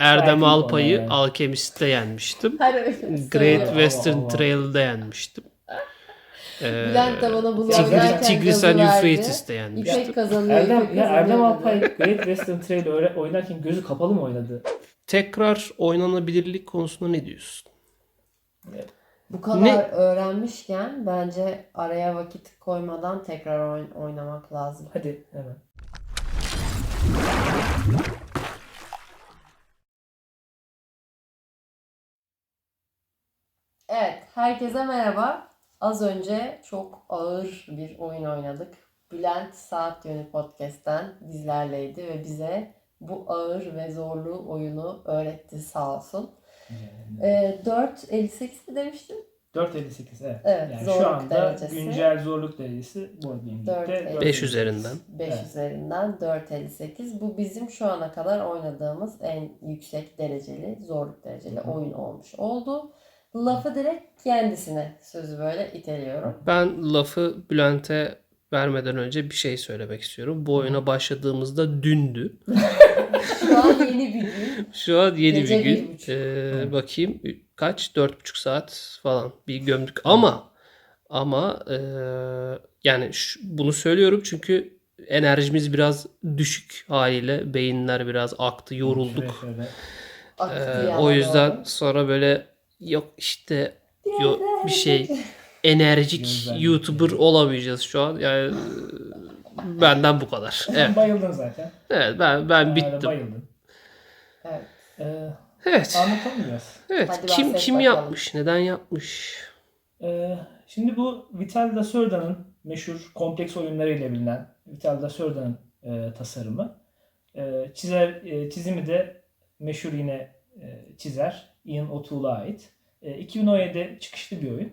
Erdem Alpay'ı. Alchemist'te yenmiştim. Öyle Great. Western. Trail'de yenmiştim. Ee, Bülent de bana bunu Tigris- Tigris and verdi. Euphrases'te yenmiştim. İpek kazanıyor. Erdem, İpek ya Erdem. Alpay Great Western Trail oynarken gözü kapalı mı oynadı? Tekrar oynanabilirlik konusunda ne diyorsun? Bu kadar Ne? öğrenmişken bence araya vakit koymadan tekrar oyn- oynamak lazım. Hadi hemen. Herkese merhaba. Az önce çok ağır bir oyun oynadık. Bülent Saat Yönü Podcast'ten bizlerleydi ve bize bu ağır ve zorlu oyunu öğretti sağ olsun. Ee, 4.58 mi demiştin? 4.58 evet. Evet, yani zorluk şu anda derecesi. güncel zorluk derecesi Board Game'de 4.58. 5 üzerinden. 5 Evet. üzerinden 4.58. Bu bizim şu ana kadar oynadığımız en yüksek dereceli, zorluk dereceli Hı hı. oyun olmuş oldu. Lafı direkt kendisine sözü böyle iteliyorum. Ben lafı Bülent'e vermeden önce bir şey söylemek istiyorum. Bu oyuna başladığımızda dündü. Şu an yeni bir gün. Şu an yeni Gece bir gün. Ee, bakayım kaç? Dört buçuk saat falan bir gömdük. Ama ama e, yani şu- bunu söylüyorum çünkü enerjimiz biraz düşük haliyle. Beyinler biraz aktı, yorulduk. Aktı Ee, o yüzden sonra böyle yok işte yok bir şey enerjik YouTuber olamayacağız şu an. Yani e, benden bu kadar. Evet. bayıldın zaten. Evet ben ben bittim. Bayıldın. Evet. Ee, Evet. anlatalım biraz. Evet. Hadi kim kim bakalım. yapmış? Neden yapmış? Ee, şimdi bu Vital da Serda'nın meşhur kompleks oyunlarıyla bilinen Vital da Serda'nın e, tasarımı. E, çizer e, çizimi de meşhur yine e, çizer Ian O'Toole'a ait. E, 2017'de çıkışlı bir oyun.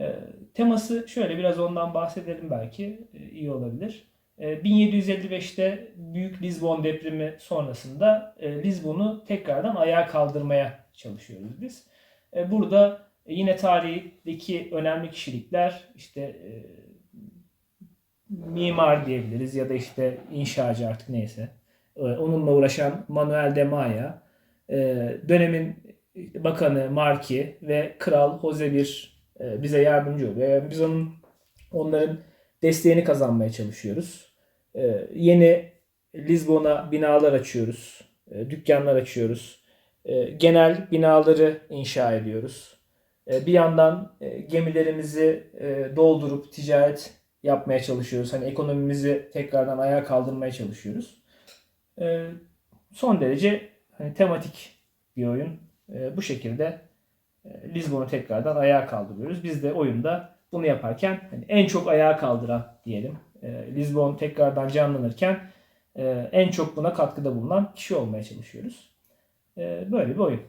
E, teması şöyle biraz ondan bahsedelim belki e, iyi olabilir. E, 1755'te Büyük Lizbon depremi sonrasında e, Lizbon'u tekrardan ayağa kaldırmaya çalışıyoruz biz. E, burada e, Yine tarihteki önemli kişilikler işte e, mimar diyebiliriz ya da işte inşacı artık neyse. E, onunla uğraşan Manuel de Maya, e, dönemin bakanı Marki ve kral Jose bir e, bize yardımcı oluyor. Yani biz onun onların desteğini kazanmaya çalışıyoruz. E, yeni Lizbon'a binalar açıyoruz, e, dükkanlar açıyoruz. Genel binaları inşa ediyoruz. Bir yandan gemilerimizi doldurup ticaret yapmaya çalışıyoruz. Hani ekonomimizi tekrardan ayağa kaldırmaya çalışıyoruz. Son derece hani tematik bir oyun. E, Bu şekilde e, Lizbon'u tekrardan ayağa kaldırıyoruz. Biz de oyunda bunu yaparken hani en çok ayağa kaldıran diyelim. e, Lizbon tekrardan canlanırken e, en çok buna katkıda bulunan kişi olmaya çalışıyoruz. E, Böyle bir oyun.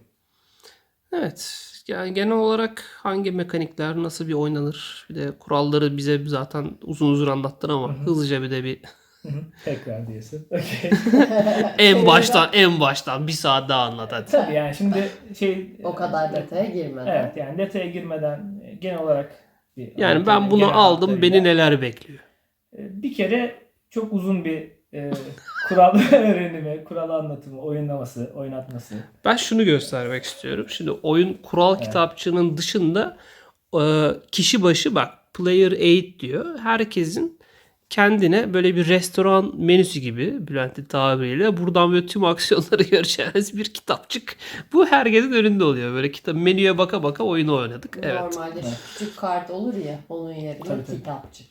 Evet. Yani genel olarak hangi mekanikler nasıl bir oynanır? Bir de kuralları bize zaten uzun uzun anlattın ama Hı hı. hızlıca bir de bir Tekrar diyorsun. Okey. en baştan en baştan bir saat daha anlat hadi. Tabii yani şimdi şey... O kadar detaya girmeden. Evet yani detaya girmeden e, genel olarak bir Yani ben bunu aldım. hatlarıyla. Beni neler bekliyor? E, Bir kere çok uzun bir e, kural öğrenimi, kural anlatımı, oyunlaması, oynatması. Ben şunu göstermek istiyorum. Şimdi oyun kural Evet. kitapçığının dışında e, kişi başı bak player 8 diyor. Herkesin kendine böyle bir restoran menüsü gibi Bülent'in tabiriyle buradan böyle tüm aksiyonları göreceğiniz bir kitapçık. Bu herkesin önünde oluyor. Böyle kitap menüye baka baka oyunu oynadık. Evet. Normalde küçük kart olur ya onun yerine Tabii, tabii. kitapçık.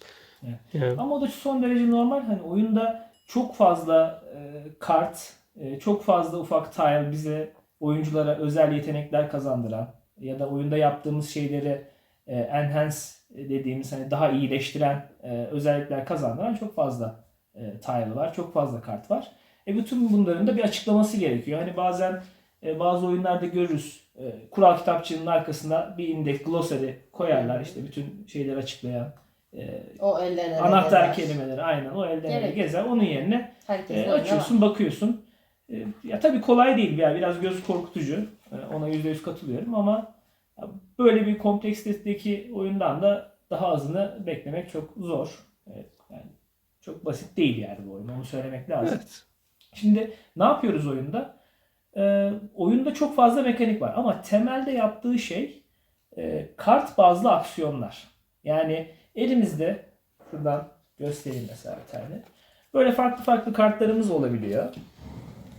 Yani Ama o da son derece normal. Hani oyunda çok fazla e, kart, e, çok fazla ufak tile bize oyunculara özel yetenekler kazandıran ya da oyunda yaptığımız şeyleri e, enhance dediğimiz hani daha iyileştiren e, özellikler kazandıran çok fazla e, tile var. Çok fazla kart var. E bütün bunların da bir açıklaması gerekiyor. Hani bazen e, bazı oyunlarda görürüz. E, kural kitapçığının arkasına bir indeks, glossary koyarlar. işte bütün şeyleri açıklayan. e, O elden Anahtar gezer. kelimeleri aynen o elden ele gezer. Onun yerine e, açıyorsun, bakıyorsun. E, ya tabii kolay değil ya biraz göz korkutucu. E, ona %100 katılıyorum ama böyle bir kompleksitedeki oyundan da daha azını beklemek çok zor. Evet, yani çok basit değil yani bu oyun. Onu söylemek lazım. evet. Şimdi ne yapıyoruz oyunda? e, oyunda çok fazla mekanik var ama temelde yaptığı şey e, kart bazlı aksiyonlar. Yani elimizde şuradan göstereyim mesela bir tane. Böyle farklı farklı kartlarımız olabiliyor.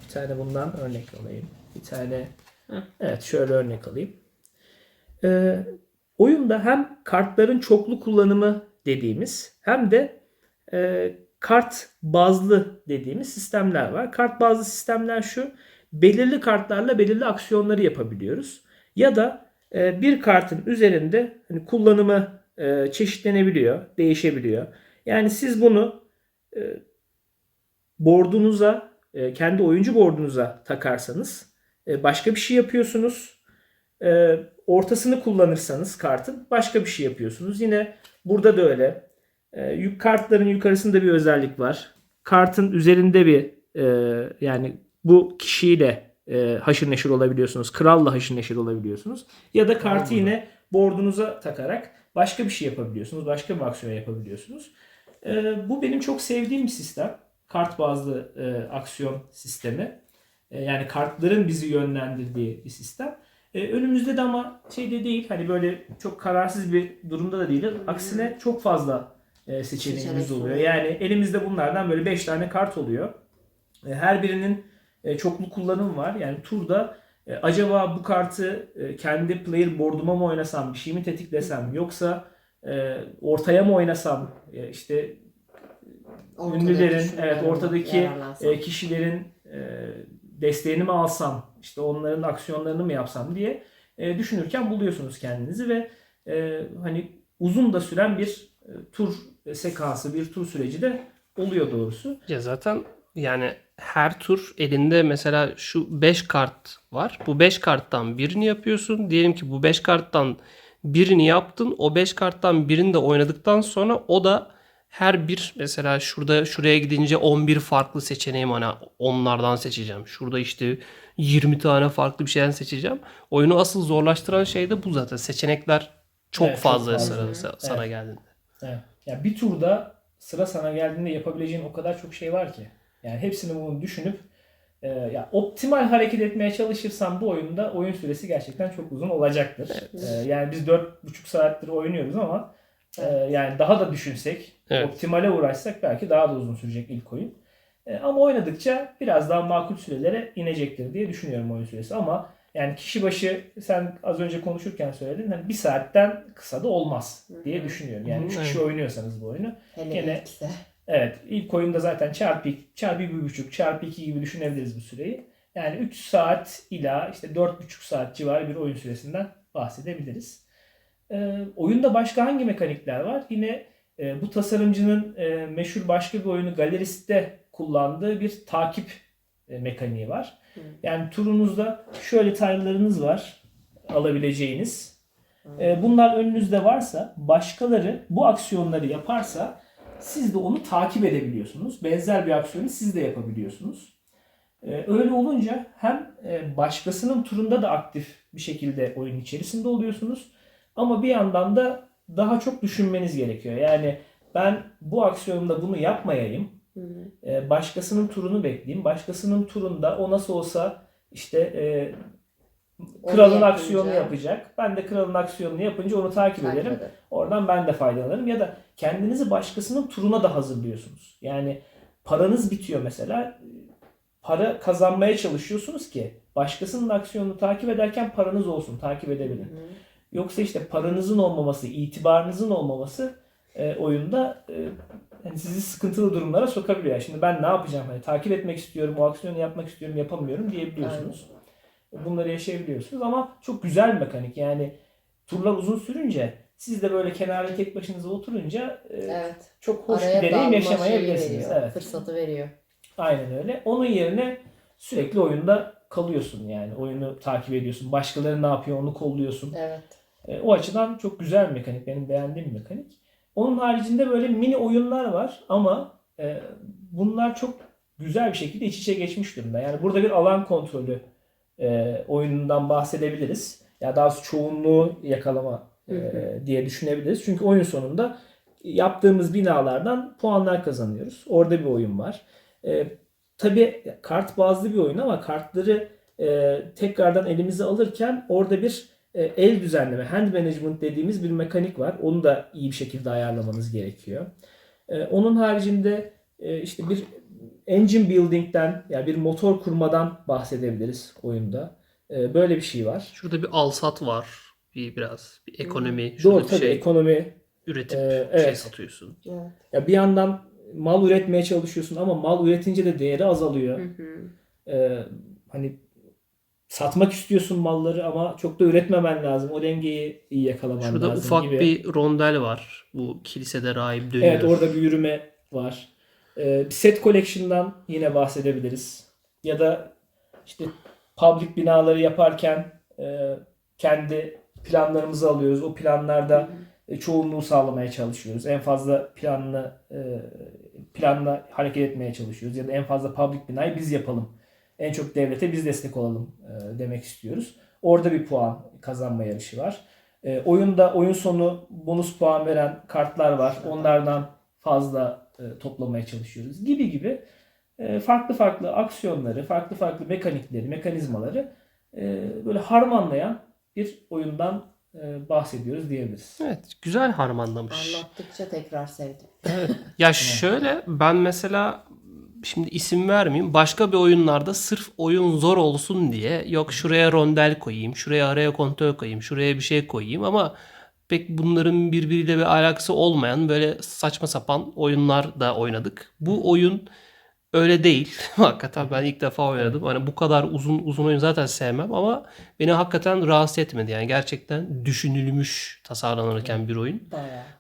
Bir tane bundan örnek alayım. Bir tane evet şöyle örnek alayım. Ee, oyunda hem kartların çoklu kullanımı dediğimiz hem de e, kart bazlı dediğimiz sistemler var. Kart bazlı sistemler şu. Belirli kartlarla belirli aksiyonları yapabiliyoruz. Ya da e, bir kartın üzerinde hani kullanımı e, çeşitlenebiliyor, değişebiliyor. Yani siz bunu e, bordunuza, e, kendi oyuncu bordunuza takarsanız e, başka bir şey yapıyorsunuz. E, ortasını kullanırsanız kartın başka bir şey yapıyorsunuz. Yine burada da öyle. E, kartların yukarısında bir özellik var. Kartın üzerinde bir e, yani bu kişiyle e, haşır neşir olabiliyorsunuz. Kralla haşır neşir olabiliyorsunuz. Ya da kartı yine bordunuza takarak başka bir şey yapabiliyorsunuz. Başka bir aksiyon yapabiliyorsunuz. E, bu benim çok sevdiğim bir sistem. Kart bazlı e, aksiyon sistemi. E, yani kartların bizi yönlendirdiği bir sistem. E, önümüzde de ama şey de değil hani böyle çok kararsız bir durumda da değil. Aksine çok fazla e, seçeneğimiz oluyor. Yani elimizde bunlardan böyle 5 tane kart oluyor. E, her birinin e, çoklu kullanım var. Yani turda e, acaba bu kartı e, kendi player board'uma mı oynasam, bir şey mi tetiklesem yoksa e, ortaya mı oynasam, e, işte Ortadaki ünlülerin, evet ortadaki e, kişilerin e, desteğini mi alsam, işte onların aksiyonlarını mı yapsam diye e, düşünürken buluyorsunuz kendinizi ve e, hani uzun da süren bir e, tur sekansı, bir tur süreci de oluyor doğrusu. Ya zaten yani her tur elinde mesela şu 5 kart var. Bu 5 karttan birini yapıyorsun. Diyelim ki bu 5 karttan birini yaptın. O 5 karttan birini de oynadıktan sonra o da her bir mesela şurada şuraya gidince 11 farklı seçeneğim hani onlardan seçeceğim. Şurada işte 20 tane farklı bir şeyden seçeceğim. Oyunu asıl zorlaştıran şey de bu zaten. Seçenekler çok Evet, çok fazla fazla. sıra- sana Evet. geldiğinde. Evet. Ya bir turda sıra sana geldiğinde yapabileceğin o kadar çok şey var ki. Yani hepsini bunu düşünüp e, ya optimal hareket etmeye çalışırsan bu oyunda oyun süresi gerçekten çok uzun olacaktır. E, yani biz 4,5 saattir oynuyoruz ama e, yani daha da düşünsek, Evet. optimale uğraşsak belki daha da uzun sürecek ilk oyun. E, ama oynadıkça biraz daha makul sürelere inecektir diye düşünüyorum oyun süresi ama yani kişi başı sen az önce konuşurken söyledin hani bir saatten kısa da olmaz diye düşünüyorum. Yani 3 kişi oynuyorsanız bu oyunu. Hele gene- ilkse. Evet ilk oyunda zaten çarpı, çarpı bir buçuk, çarpı iki gibi düşünebiliriz bu süreyi. Yani 3 saat ila işte 4,5 saat civarı bir oyun süresinden bahsedebiliriz. Ee, oyunda başka hangi mekanikler var? Yine e, bu tasarımcının e, meşhur başka bir oyunu Galerist'te kullandığı bir takip e, mekaniği var. Hı. Yani turunuzda şöyle tile'larınız var alabileceğiniz. E, bunlar önünüzde varsa başkaları bu aksiyonları yaparsa siz de onu takip edebiliyorsunuz. Benzer bir aksiyonu siz de yapabiliyorsunuz. E, öyle olunca hem e, başkasının turunda da aktif bir şekilde oyun içerisinde oluyorsunuz. Ama bir yandan da daha çok düşünmeniz gerekiyor. Yani ben bu aksiyonda bunu yapmayayım. Hı hı. E, başkasının turunu bekleyeyim. Başkasının turunda o nasıl olsa işte e, kralın yapınca- aksiyonunu yapacak. Ben de kralın aksiyonunu yapınca onu takip Takip ederim. ederim. Oradan ben de faydalanırım. Ya da kendinizi başkasının turuna da hazırlıyorsunuz. Yani paranız bitiyor mesela. Para kazanmaya çalışıyorsunuz ki başkasının aksiyonunu takip ederken paranız olsun. Takip edebilin. Hı. Yoksa işte paranızın olmaması, itibarınızın olmaması e, oyunda e, yani sizi sıkıntılı durumlara sokabiliyor. Yani Şimdi ben ne yapacağım? Hani takip etmek istiyorum, o aksiyonu yapmak istiyorum, yapamıyorum diyebiliyorsunuz. Bunları yaşayabiliyorsunuz ama çok güzel bir mekanik. Yani turlar uzun sürünce siz de böyle kenarda tek başınıza oturunca e, Evet. çok hoş Araya bir deneyim yaşamayabilirsiniz. veriyor. Evet. Fırsatı veriyor. Aynen öyle. Onun yerine sürekli oyunda kalıyorsun yani. Oyunu takip ediyorsun. Başkaları ne yapıyor onu kolluyorsun. Evet. E, o açıdan çok güzel bir mekanik. Benim beğendiğim bir mekanik. Onun haricinde böyle mini oyunlar var ama e, bunlar çok güzel bir şekilde iç içe geçmiş durumda. Yani burada bir alan kontrolü e, oyunundan bahsedebiliriz. Ya daha çoğunluğu yakalama e, diye düşünebiliriz. Çünkü oyun sonunda yaptığımız binalardan puanlar kazanıyoruz. Orada bir oyun var. E, tabii kart bazlı bir oyun ama kartları e, tekrardan elimize alırken orada bir el düzenleme, hand management dediğimiz bir mekanik var. Onu da iyi bir şekilde ayarlamanız gerekiyor. E, onun haricinde e, işte bir engine building'den yani bir motor kurmadan bahsedebiliriz oyunda. E, böyle bir şey var. Şurada bir alsat var. Bir biraz bir ekonomi. Şurada Doğru bir tabii şey ekonomi. üretip Ee, şey evet. satıyorsun. Evet. Ya bir yandan mal üretmeye çalışıyorsun ama mal üretince de değeri azalıyor. Hı hı. Ee, hani satmak istiyorsun malları ama çok da üretmemen lazım. O dengeyi iyi yakalaman Şurada lazım ufak gibi. bir rondel var. Bu kilisede rahip dönüyor. Evet orada bir yürüme var. Ee, bir set collection'dan yine bahsedebiliriz. Ya da işte public binaları yaparken e, kendi planlarımızı alıyoruz. O planlarda e, çoğunluğu sağlamaya çalışıyoruz. En fazla planla e, planla hareket etmeye çalışıyoruz. Ya da en fazla public binayı biz yapalım. En çok devlete biz destek olalım e, demek istiyoruz. Orada bir puan kazanma yarışı var. E, oyunda oyun sonu bonus puan veren kartlar var. Onlardan fazla e, toplamaya çalışıyoruz gibi gibi e, farklı farklı aksiyonları, farklı farklı mekanikleri, mekanizmaları e, böyle harmanlayan bir oyundan e, bahsediyoruz diyebiliriz. Evet, güzel harmanlamış. Anlattıkça tekrar sevdim. Ya şöyle ben mesela şimdi isim vermeyeyim. Başka bir oyunlarda sırf oyun zor olsun diye yok şuraya rondel koyayım, şuraya araya kontör koyayım, şuraya bir şey koyayım ama pek bunların birbiriyle bir alakası olmayan böyle saçma sapan oyunlar da oynadık. Bu oyun öyle değil. hakikaten ben ilk defa oynadım. Hani bu kadar uzun uzun oyun zaten sevmem ama beni hakikaten rahatsız etmedi. Yani gerçekten düşünülmüş tasarlanırken bir oyun.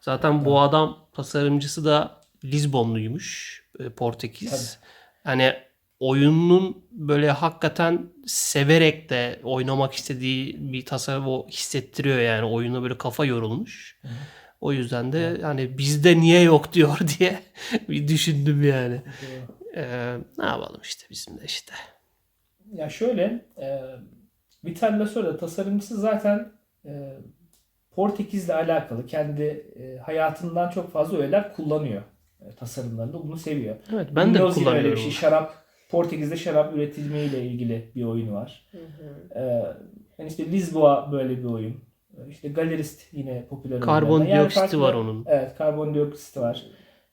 Zaten bu adam tasarımcısı da Lizbonluymuş. e, Portekiz. Hani oyunun böyle hakikaten severek de oynamak istediği bir tasarım hissettiriyor yani. Oyuna böyle kafa yorulmuş. O yüzden de hani bizde niye yok diyor diye bir düşündüm yani. Ee, ne yapalım işte bizim de işte. Ya şöyle, e, Vital Lasorda da tasarımcısı zaten e, Portekiz'le alakalı kendi e, hayatından çok fazla öğeler kullanıyor tasarımlarında. Bunu seviyor. Evet ben de Bilmiyoruz yine öyle kullanıyorum. bir şey. Şarap, Portekiz'de şarap üretimiyle ilgili bir oyun var. Hı hı. E, yani işte Lisboa böyle bir oyun. E, İşte Galerist yine popüler Karbon oyunlardan. Yani farklı- var onun. Evet, karbondioksit var.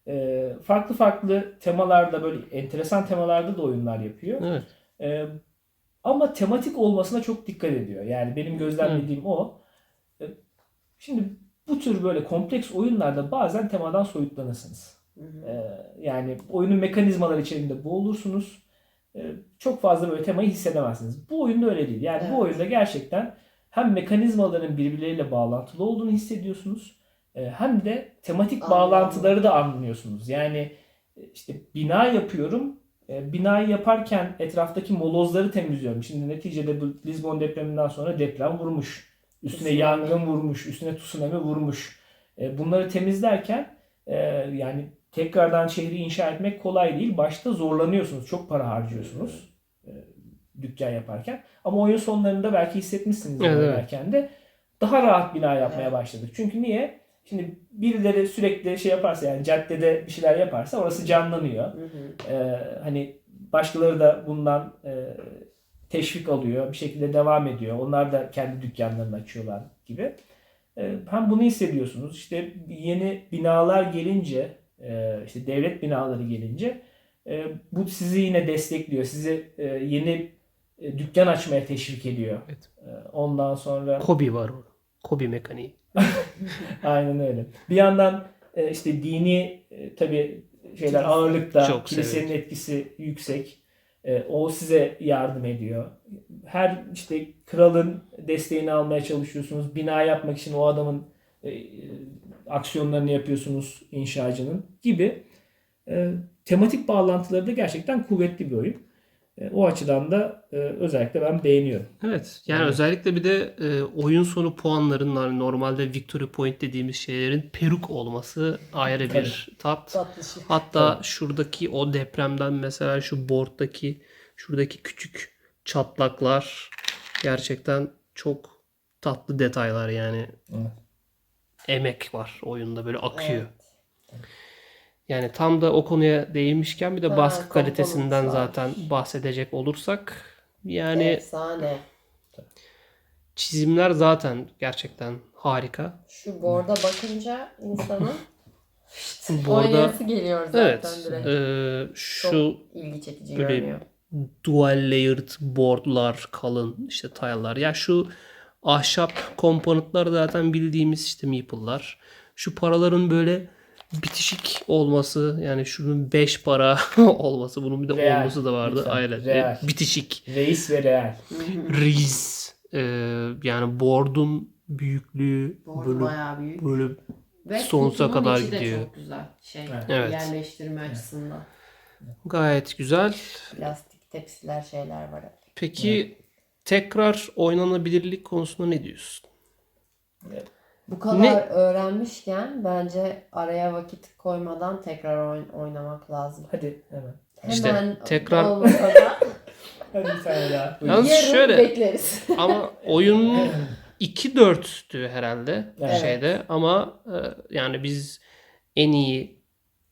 E, farklı farklı temalarda böyle enteresan temalarda da oyunlar yapıyor. Evet. Ee, ama tematik olmasına çok dikkat ediyor. Yani benim gözlemlediğim o. Ee, Şimdi bu tür böyle kompleks oyunlarda bazen temadan soyutlanırsınız. Hı hı. Yani oyunun mekanizmaları içerisinde boğulursunuz. Ee, çok fazla böyle temayı hissedemezsiniz. Bu oyunda öyle değil. Yani Evet. bu oyunda gerçekten hem mekanizmaların birbirleriyle bağlantılı olduğunu hissediyorsunuz. e, Hem de tematik Anladım. bağlantıları da anlıyorsunuz. Yani e, işte bina yapıyorum. E, Binayı yaparken etraftaki molozları temizliyorum. Şimdi neticede bu Lisbon depreminden sonra deprem vurmuş. Üstüne Tsunami. yangın vurmuş. Üstüne tsunami vurmuş. E, Bunları temizlerken e, yani tekrardan şehri inşa etmek kolay değil. Başta zorlanıyorsunuz. Çok para harcıyorsunuz. e, Dükkan yaparken. Ama oyun sonlarında belki hissetmişsiniz Evet, oynarken de daha rahat bina yapmaya başladık. Çünkü niye? Şimdi birileri sürekli şey yaparsa yani caddede bir şeyler yaparsa orası canlanıyor. Hı hı. Ee, hani başkaları da bundan e, teşvik alıyor. Bir şekilde devam ediyor. Onlar da kendi dükkanlarını açıyorlar gibi. Ee, hem bunu hissediyorsunuz. İşte yeni binalar gelince, e, işte devlet binaları gelince e, bu sizi yine destekliyor. Sizi e, yeni e, dükkan açmaya teşvik ediyor. Evet. E, Ondan sonra Kobi var orada. Kobi mekaniği. Aynen öyle. Bir yandan e, işte dini e, tabii şeyler ağırlıkta, Çok kilisenin severim. etkisi yüksek. E, o size yardım ediyor. Her işte kralın desteğini almaya çalışıyorsunuz. Bina yapmak için o adamın e, aksiyonlarını yapıyorsunuz inşacının gibi. E, tematik bağlantıları da gerçekten kuvvetli bir oyun. E, o açıdan da e, özellikle ben beğeniyorum. Evet. Yani Evet. özellikle bir de e, oyun sonu puanların hani normalde victory point dediğimiz şeylerin peruk olması ayrı bir tat. Tatlı şey. Hatta şuradaki o depremden mesela şu board'daki şuradaki küçük çatlaklar gerçekten çok tatlı detaylar yani. Evet. Emek var oyunda böyle akıyor. Evet. Yani tam da o konuya değinmişken bir de Ha, baskı kalitesinden var. zaten bahsedecek olursak Yani Efsane. çizimler zaten gerçekten harika. Şu borda bakınca insanın oynayası geliyor zaten evet direkt. e, şu Çok ilgi çekici böyle görünüyor. dual layered boardlar, kalın işte tile'lar. Ya şu ahşap komponentler zaten bildiğimiz işte meeple'lar. Şu paraların böyle bitişik olması yani şunun 5 para olması bunun bir de Real. olması da vardı. Lütfen. Aynen. Real. E, Bitişik. Reis ve Real. Riz. e, yani board'un büyüklüğü Bordu böyle büyük. böyle Ve sonsuza kadar içi de gidiyor. çok güzel şey. Evet. Yerleştirme açısından. gayet güzel. Plastik tepsiler şeyler var. Peki tekrar oynanabilirlik konusunda ne diyorsun? Bu kadar Ne- öğrenmişken bence araya vakit koymadan tekrar oyn- oynamak lazım. Hadi hemen. İşte Hemen tekrar- olmasa da Hadi daha. Buyurun. Yalnız yarın şöyle- bekleriz. Ama oyun 2-4'tü herhalde Evet. şeyde ama e, yani biz en iyi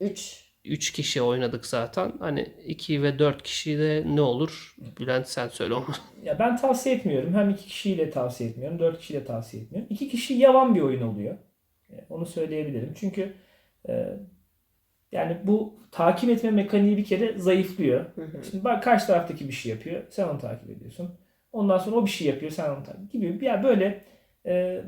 3. 3 kişi oynadık zaten. Hani 2 ve 4 kişi de ne olur? Bülent sen söyle onu. Ya ben tavsiye etmiyorum. Hem iki kişiyle tavsiye etmiyorum. Dört kişiyle tavsiye etmiyorum. İki kişi yavan bir oyun oluyor. E, Onu söyleyebilirim. Çünkü e, yani bu takip etme mekaniği bir kere zayıflıyor. Şimdi bak karşı taraftaki bir şey yapıyor. Sen onu takip ediyorsun. Ondan sonra o bir şey yapıyor. Sen onu takip gibi. Ya böyle e,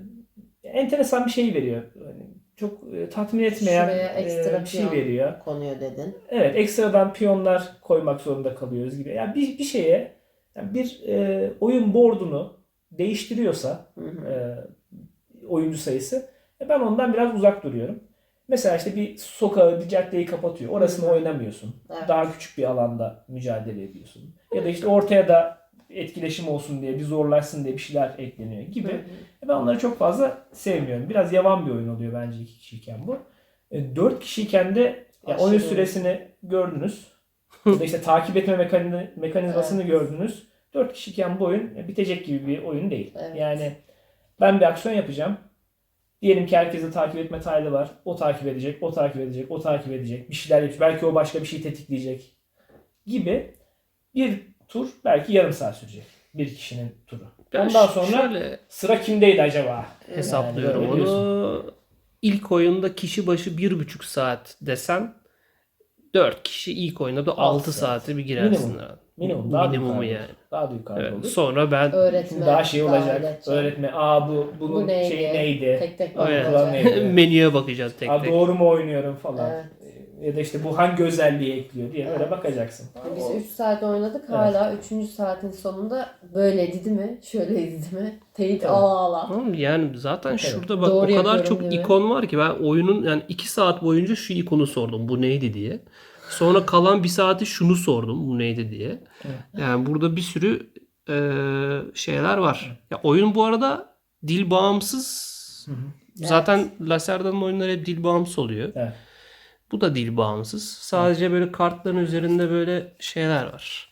enteresan bir şey veriyor. Yani çok e, tatmin etmeyen e, bir şey veriyor. Konuyor dedin. Evet ekstradan piyonlar koymak zorunda kalıyoruz gibi. Yani bir, bir şeye yani bir e, oyun boardunu değiştiriyorsa Hı hı. e, oyuncu sayısı e, ben ondan biraz uzak duruyorum. Mesela işte bir sokağı, bir caddeyi kapatıyor. Orasını Hı hı. oynamıyorsun. Evet. Daha küçük bir alanda mücadele ediyorsun. Ya da işte ortaya da etkileşim olsun diye, bir zorlaşsın diye bir şeyler ekleniyor gibi. Hı hı. E, Ben onları çok fazla sevmiyorum. Biraz yavan bir oyun oluyor bence iki kişiyken bu. E, dört kişiyken de ya Aşırı. oyun süresini gördünüz. ya da işte takip etme mekani- mekanizmasını Evet. gördünüz. Dört kişiyken bu oyun e, bitecek gibi bir oyun değil. Evet. Yani ben bir aksiyon yapacağım. Diyelim ki herkese takip etme taylı var. O takip edecek, o takip edecek, o takip edecek. Bir şeyler yapacak. Belki o başka bir şey tetikleyecek. Gibi bir tur belki yarım saat sürecek. Bir kişinin turu. Ben Ondan sonra şöyle sıra kimdeydi acaba? hesaplıyorum Yani onu. İlk oyunda kişi başı 1,5 saat desen 4 kişi ilk oyunda da Altı 6 saat. saate bir girersin. Minimum. Minimum. Daha Minimumu yani. Daha büyük Evet. olur. Sonra ben Öğretme. Şimdi daha şey olacak. öğretecek. Öğretme. Aa bu bunun Bu neydi? şeyi neydi? Tek tek neydi? menüye bakacağız tek Aa tek. doğru mu oynuyorum falan. Evet. Ya da işte bu hangi özelliği ekliyor diye öyle bakacaksın. Biz O- 3 saat oynadık. Hala 3. saatin sonunda böyleydi değil mi? Şöyleydi değil mi? Teyit ala ala. Tamam yani zaten Evet. şurada bak Doğru o kadar yapıyorum çok değil mi? ikon var ki ben oyunun yani 2 saat boyunca şu ikonu sordum bu neydi diye. Sonra kalan bir saati şunu sordum bu neydi diye. Yani burada bir sürü e, şeyler var. Ya oyun bu arada dil bağımsız. Hı hı. Zaten Laser'dan oyunlar hep dil bağımsız oluyor. Evet. Bu da dil bağımsız. Sadece böyle kartların üzerinde böyle şeyler var.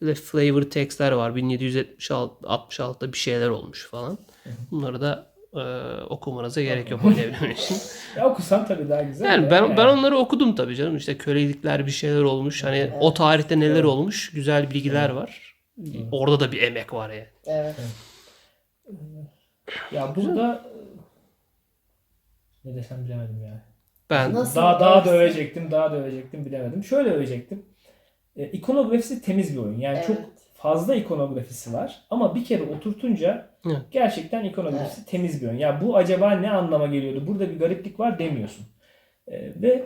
Böyle flavor text'ler var. 1766'da bir şeyler olmuş falan. Bunları da e, okumanıza gerek yok oynayabilmen için. Ya okusan tabii daha güzel. Yani ben ben onları okudum tabii canım. İşte kölelikler bir şeyler olmuş. Hani o tarihte neler Evet. olmuş. Güzel bilgiler var. Orada da bir emek var yani. Evet. Ya burada ne desem bilemedim yani. Ben Nasıl Daha daha da dersin? övecektim, daha da övecektim bilemedim. Şöyle övecektim. E, ikonografisi temiz bir oyun. Yani Evet. çok fazla ikonografisi var ama bir kere oturtunca Evet. gerçekten ikonografisi temiz bir oyun. Ya bu acaba ne anlama geliyordu? Burada bir gariplik var demiyorsun. E, ve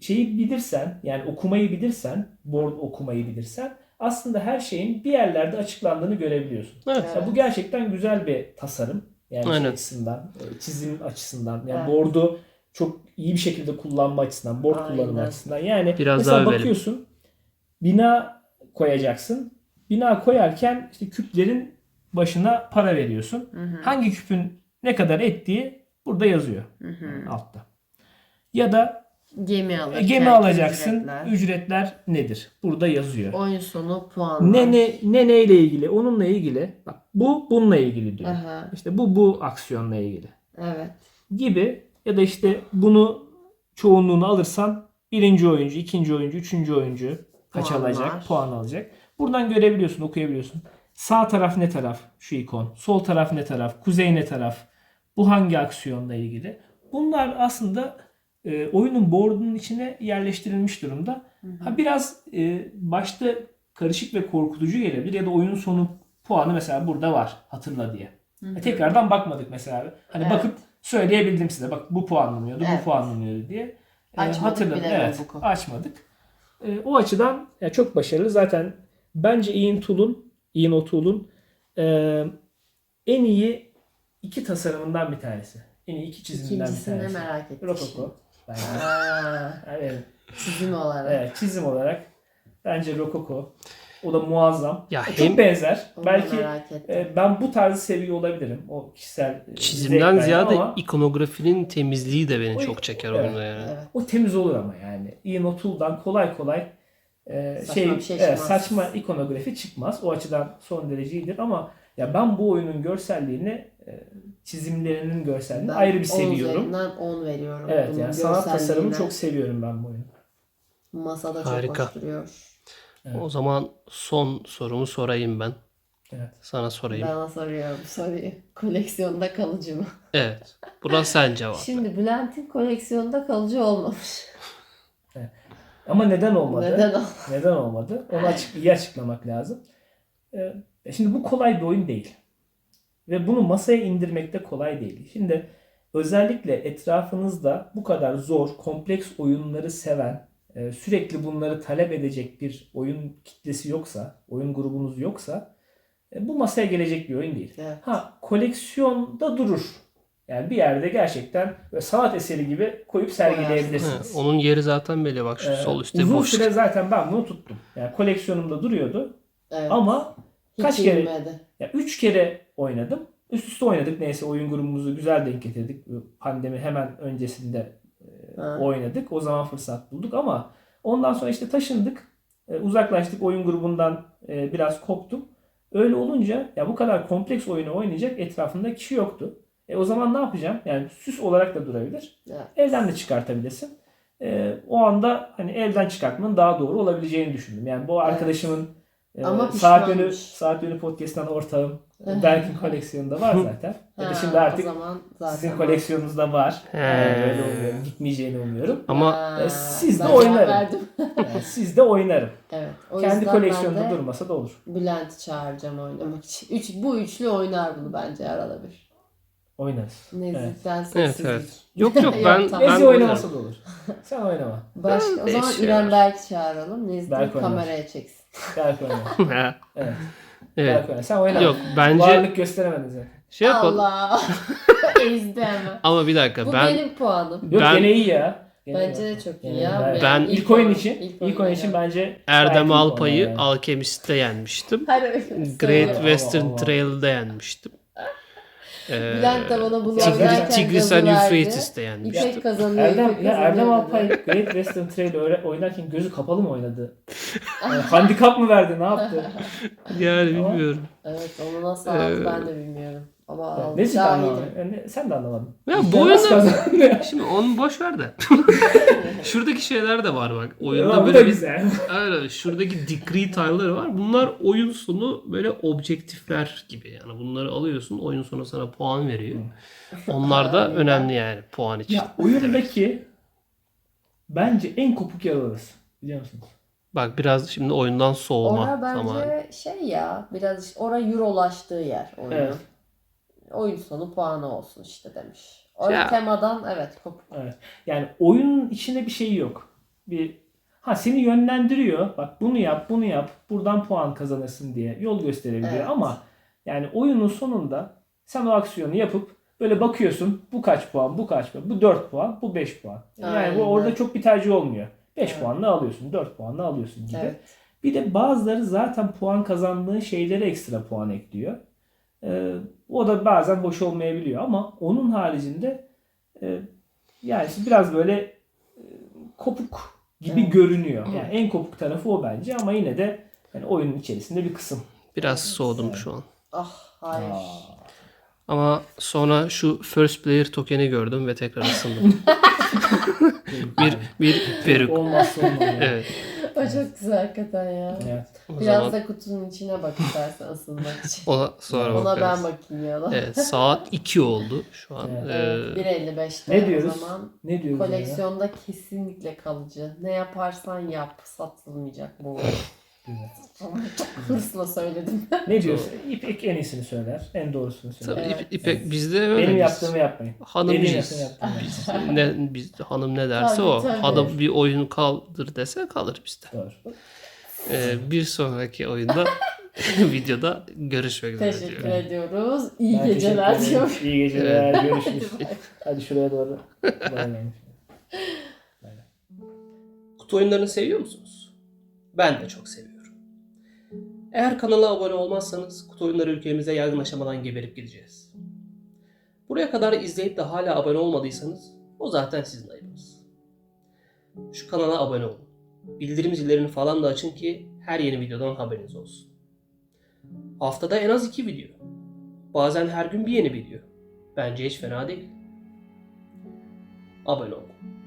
şeyi bilirsen, yani okumayı bilirsen, board okumayı bilirsen aslında her şeyin bir yerlerde açıklandığını görebiliyorsun. evet. Ya bu gerçekten güzel bir tasarım. Yani şey Aynen. açısından, çizim açısından, yani Evet. board'u çok iyi bir şekilde kullanma açısından, board Aynen. kullanımı açısından. Yani Biraz mesela daha bakıyorsun, bina koyacaksın. Bina koyarken işte küplerin başına para veriyorsun. Hı hı. Hangi küpün ne kadar ettiği burada yazıyor Hı hı. altta. Ya da Gemi alırken gemi alacaksın. ücretler. Ücretler nedir? Burada yazıyor. Oyun sonu puanlar. Ne ne ne neyle ilgili? Onunla ilgili. Bak bu bununla ilgili diyor. Aha, İşte bu bu aksiyonla ilgili evet. gibi ya da işte bunu çoğunluğunu alırsan birinci oyuncu, ikinci oyuncu, üçüncü oyuncu kaç Puanlar. alacak, puan alacak. Buradan görebiliyorsun, okuyabiliyorsun. Sağ taraf ne taraf? Şu ikon. Sol taraf ne taraf? Kuzey ne taraf? Bu hangi aksiyonla ilgili? Bunlar aslında e, oyunun board'unun içine yerleştirilmiş durumda. Ha biraz e, başta karışık ve korkutucu gelebilir ya da oyunun sonu puanı mesela burada var hatırla diye. E, tekrardan bakmadık mesela. Hani Evet. bakıp söyleyebildim size. Bak bu puanlanıyordu, Evet. bu puanlanıyordu diye. E, Açmadık hatırladım. bile Evet, açmadık. E, o açıdan ya çok başarılı. Zaten bence Ian Tool'un, Ian O'Toole'un e, en iyi iki tasarımından bir tanesi. En iyi iki çiziminden bir İkincisini tanesi. merak ettim. Rokoko. Bence. Evet. çizim olarak. Evet, çizim olarak bence Rokoko. O da muazzam. Ya O hem- Çok benzer. Onu Belki e, ben bu tarzı seviyor olabilirim. O kişisel e, Çizimden ziyade ama ikonografinin temizliği de beni O- çok çeker Evet. oyunda yani. Evet. o temiz olur ama yani. Ian O'Toole'dan kolay kolay e, Saçma şey, şey evet, saçma ikonografi çıkmaz. O açıdan son derece iyidir ama ya ben bu oyunun görselliğini e, çizimlerinin görselliğini Ben ayrı bir 10 seviyorum. üzerinden 10 veriyorum. Evet Bunun yani sanat görselliğine. çok seviyorum ben bu oyunu. Masada çok Harika. hoş duruyor. Evet. O zaman son sorumu sorayım ben. Evet. Sana sorayım. Bana soruyorum soruyu. Koleksiyonda kalıcı mı? Evet. Buna sen cevap. ver. Şimdi Bülent'in koleksiyonda kalıcı olmamış. Ama neden olmadı? Neden o? Neden olmadı? Onu açık, iyi açıklamak lazım. Ee, şimdi bu kolay bir oyun değil. Ve bunu masaya indirmek de kolay değil. Şimdi özellikle etrafınızda bu kadar zor, kompleks oyunları seven, e, sürekli bunları talep edecek bir oyun kitlesi yoksa, oyun grubunuz yoksa e, bu masaya gelecek bir oyun değil. Evet. Ha koleksiyonda durur. Yani bir yerde gerçekten böyle sanat eseri gibi koyup Ha, sergileyebilirsiniz. onun yeri zaten belli bak şu Ee, sol üstte uzun boş. süre zaten ben bunu tuttum. Yani koleksiyonumda duruyordu. Evet. Ama Hiç kaç kere- inmedi. ya üç kere oynadım. Üst üste oynadık. Neyse oyun grubumuzu güzel denk getirdik. Pandemi hemen öncesinde Ha. oynadık. O zaman fırsat bulduk ama ondan sonra işte taşındık. E, uzaklaştık. Oyun grubundan e, biraz koptum. Öyle olunca ya bu kadar kompleks oyunu oynayacak etrafında kişi yoktu. E o zaman ne yapacağım? Yani süs olarak da durabilir. Evet. Elden de çıkartabilirsin. E, o anda hani elden çıkartmanın daha doğru olabileceğini düşündüm. Yani bu Evet. arkadaşımın e, Ama saat yönü saat yönü podcast'tan ortağım Berk'in koleksiyonunda var zaten. ya da şimdi artık o zaman zaten sizin koleksiyonunuzda var. He. Yani böyle umuyorum. Gitmeyeceğini umuyorum. Ama Ha, E, siz de ben cevap oynarım. verdim. Yani siz de oynarım. evet. O Kendi yüzden koleksiyonunda ben de durmasa da olur. Bülent'i çağıracağım oynamak için. Üç, bu üçlü oynar bunu bence arada bir. Oynarız. Evet. Nezihten Evet sessizlik. evet. Yok yok Yok, ben tamam. ben Ezi oynamasa da olur. Sen oynama. Başka, o zaman. İrem Berk'i çağıralım. Nezih'i Berk oynar. kameraya çeksin. Berk oyna. Ha, Evet. Evet. Berk oyna. Sen oyna. Yok bence Varlık gösteremedin zaten. şey yapalım. Allah. Ezdi hemen. Ama bir dakika Bu ben benim puanım. Yok Ben- gene iyi ya. Gene Bence iyi. de çok iyi ya. Ben- ilk oyun için ilk, oyun için bence Erdem Alpay'ı. Alkemist'te yenmiştim. Hayır öyle Great. Western Allah Allah. Trail'de yenmiştim. Ee, Bülent de bana bunu Tigris- yazarken Tigris and verdi. Euphrases'te yenmiştim. İpek kazanıyor. Erdem, ya Erdem. Alpay Great Western Trail oynarken gözü kapalı mı oynadı? Yani handikap mı verdi? Ne yaptı? Yani Ama- bilmiyorum. Evet onu nasıl aldı Ee, ben de bilmiyorum. Ama aldı. Ne Şahidim. anlamadın? Yani sen de anlamadın. Ya Ya bu oyunda şimdi onu boş ver de. Şuradaki şeyler de var bak. Ya, Oyunda bu böyle bir güzel. Öyle şuradaki degree tile'ları var. Bunlar oyun sonu böyle objektifler gibi. Yani bunları alıyorsun oyun sonu sana puan veriyor. Onlar da önemli yani puan için. Ya oyundaki bence en kopuk yer orası. Biliyor musunuz? Bak biraz şimdi oyundan soğuma Ora bence zamanı. şey ya biraz işte ora eurolaştığı yer oyunun. Evet. Oyun sonu puanı olsun işte demiş. O Ya. temadan evet kopuk. Evet. Yani oyunun içinde bir şey yok. Bir ha seni yönlendiriyor. Bak bunu yap, bunu yap. Buradan puan kazanırsın diye yol gösterebiliyor Evet. ama yani oyunun sonunda sen o aksiyonu yapıp böyle bakıyorsun. Bu kaç puan, bu kaç puan, bu 4 puan, bu 5 puan. Yani Aynen. bu orada çok bir tercih olmuyor. 5 Evet. puanla alıyorsun, 4 puanla alıyorsun gibi. Evet. Bir de bazıları zaten puan kazandığın şeylere ekstra puan ekliyor. Ee, o da bazen hoş olmayabiliyor ama onun haricinde e, yani işte biraz böyle e, kopuk gibi Evet. görünüyor. Yani en kopuk tarafı o bence ama yine de yani oyunun içerisinde bir kısım. Biraz soğudum şu an. Ah hayır. Ama sonra şu first player token'i gördüm ve tekrar ısındım. bir bir peruk. Olmazsa olmaz. yani. Evet. O çok güzel hakikaten ya. Evet. O Biraz zaman da kutunun içine bak istersen ısınmak için. ona sonra Ona bakarız. ben bakayım ya da. Evet, saat 2 oldu şu an. Evet. Ee, Evet, 1.55'te Ne diyoruz? o zaman Ne diyoruz? Koleksiyon. koleksiyonda kesinlikle kalıcı. Ne yaparsan yap satılmayacak bu. Çok hırsla söyledim. Ne diyorsun? İpek en iyisini söyler. En doğrusunu söyler. tabii Evet. İp- İpek bizde öyle. Benim biz- yaptığımı yapmayın. hanım Benim biz. yapmayın. Biz, ne, biz hanım ne derse Tabii, o. tabii. Hanım bir oyun kaldır dese kalır bizde. Doğru. Ee, bir sonraki oyunda videoda görüşmek üzere Teşekkür diyorum. ediyoruz. İyi Ben teşekkür geceler ederim. diyorum. İyi geceler. Evet. Görüşürüz. Hadi şuraya doğru. Kutu oyunlarını seviyor musunuz? Ben de çok seviyorum. Eğer kanala abone olmazsanız kutu oyunları ülkemize yaygınlaşamadan geberip gideceğiz. Buraya kadar izleyip de hala abone olmadıysanız o zaten sizin ayıbınız. Şu kanala abone olun. Bildirim zillerini falan da açın ki her yeni videodan haberiniz olsun. Haftada en az iki video. Bazen her gün bir yeni video. Bence hiç fena değil. Abone olun.